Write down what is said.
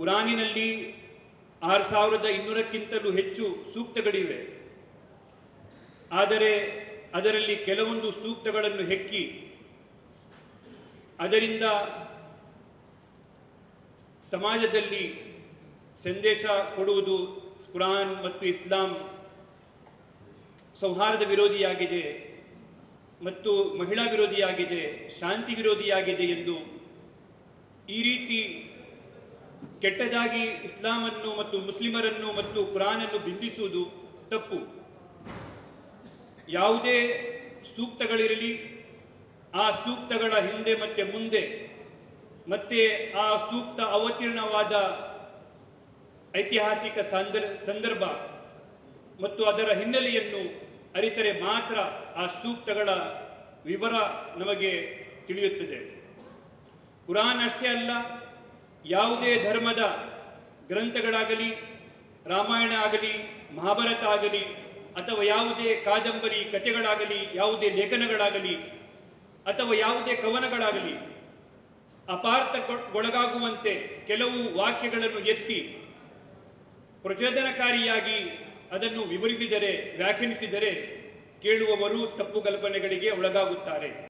ಕುರಾನಿನಲ್ಲಿ ಆರು ಸಾವಿರದ ಇನ್ನೂರಕ್ಕಿಂತಲೂ ಹೆಚ್ಚು ಸೂಕ್ತಗಳಿವೆ. ಆದರೆ ಅದರಲ್ಲಿ ಕೆಲವೊಂದು ಸೂಕ್ತಗಳನ್ನು ಹೆಕ್ಕಿ, ಅದರಿಂದ ಸಮಾಜದಲ್ಲಿ ಸಂದೇಶ ಕೊಡುವುದು ಕುರಾನ್ ಮತ್ತು ಇಸ್ಲಾಂ ಸೌಹಾರ್ದ ವಿರೋಧಿಯಾಗಿದೆ ಮತ್ತು ಮಹಿಳಾ ವಿರೋಧಿಯಾಗಿದೆ, ಶಾಂತಿ ವಿರೋಧಿಯಾಗಿದೆ ಎಂದು ಈ ರೀತಿ ಕೆಟ್ಟದಾಗಿ ಇಸ್ಲಾಮನ್ನು ಮತ್ತು ಮುಸ್ಲಿಮರನ್ನು ಮತ್ತು ಕುರಾನನ್ನು ಬಿಂಬಿಸುವುದು ತಪ್ಪು. ಯಾವುದೇ ಸೂಕ್ತಗಳಿರಲಿ, ಆ ಸೂಕ್ತಗಳ ಹಿಂದೆ ಮತ್ತೆ ಮುಂದೆ, ಮತ್ತೆ ಆ ಸೂಕ್ತ ಅವತೀರ್ಣವಾದ ಐತಿಹಾಸಿಕ ಸಂದರ್, ಸಂದರ್ಭ ಮತ್ತು ಅದರ ಹಿನ್ನೆಲೆಯನ್ನು ಅರಿತರೆ ಮಾತ್ರ ಆ ಸೂಕ್ತಗಳ ವಿವರ ನಮಗೆ ತಿಳಿಯುತ್ತದೆ. ಕುರಾನ್ ಅಷ್ಟೇ ಅಲ್ಲ ಯಾವುದೇ ಧರ್ಮದ ಗ್ರಂಥಗಳಾಗಲಿ, ರಾಮಾಯಣ ಆಗಲಿ, ಮಹಾಭಾರತ ಆಗಲಿ, ಅಥವಾ ಯಾವುದೇ ಕಾದಂಬರಿ ಕಥೆಗಳಾಗಲಿ, ಯಾವುದೇ ಲೇಖನಗಳಾಗಲಿ, ಅಥವಾ ಯಾವುದೇ ಕವನಗಳಾಗಲಿ ಅಪಾರ್ಥಗೊಳಗಾಗುವಂತೆ ಕೆಲವು ವಾಕ್ಯಗಳನ್ನು ಎತ್ತಿ ಪ್ರಚೋದನಕಾರಿಯಾಗಿ ಅದನ್ನು ವಿವರಿಸಿದರೆ, ವ್ಯಾಖ್ಯಾನಿಸಿದರೆ ಕೇಳುವವರು ತಪ್ಪು ಕಲ್ಪನೆಗಳಿಗೆ ಒಳಗಾಗುತ್ತಾರೆ.